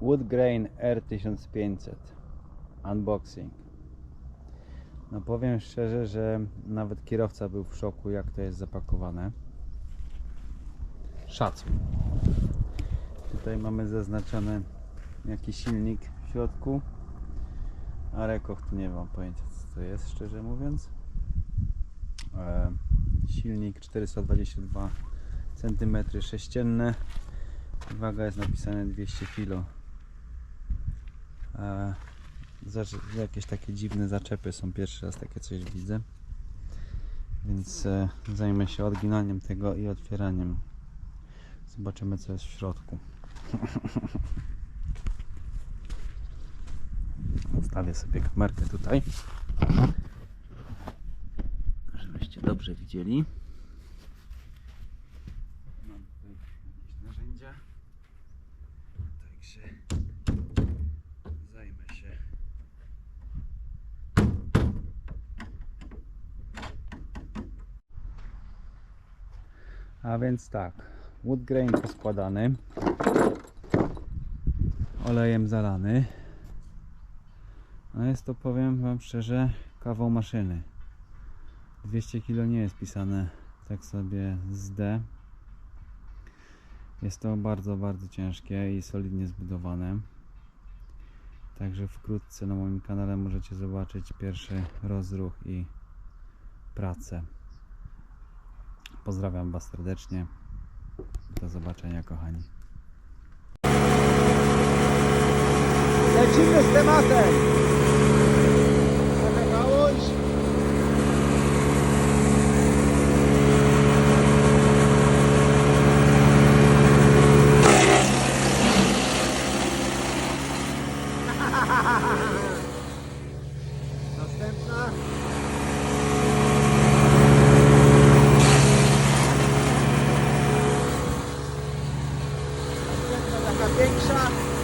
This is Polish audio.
Woodgrain R1500 Unboxing. No powiem szczerze, że nawet kierowca był w szoku jak to jest zapakowane. Szacun. Tutaj mamy zaznaczony jakiś silnik w środku. A Rekoch to nie mam pojęcia co to jest szczerze mówiąc. E, Silnik 422 cm sześcienne. Waga jest napisane 200 kg. E, jakieś takie dziwne zaczepy są, pierwszy raz takie coś widzę. Więc e, zajmę się odginaniem tego i otwieraniem. Zobaczymy co jest w środku. Ustawię sobie kamerkę tutaj. Żebyście dobrze widzieli. Mam tutaj jakieś narzędzia. Także zajmę się. A więc tak, woodgrain poskładany, olejem zalany. A jest to, powiem Wam szczerze, kawał maszyny. 200 kg nie jest pisane tak sobie z D. Jest to bardzo, bardzo ciężkie i solidnie zbudowane. Także wkrótce na moim kanale możecie zobaczyć pierwszy rozruch i pracę. Pozdrawiam Was serdecznie. Do zobaczenia, kochani. Lecimy z tematem. Następna. Big shot.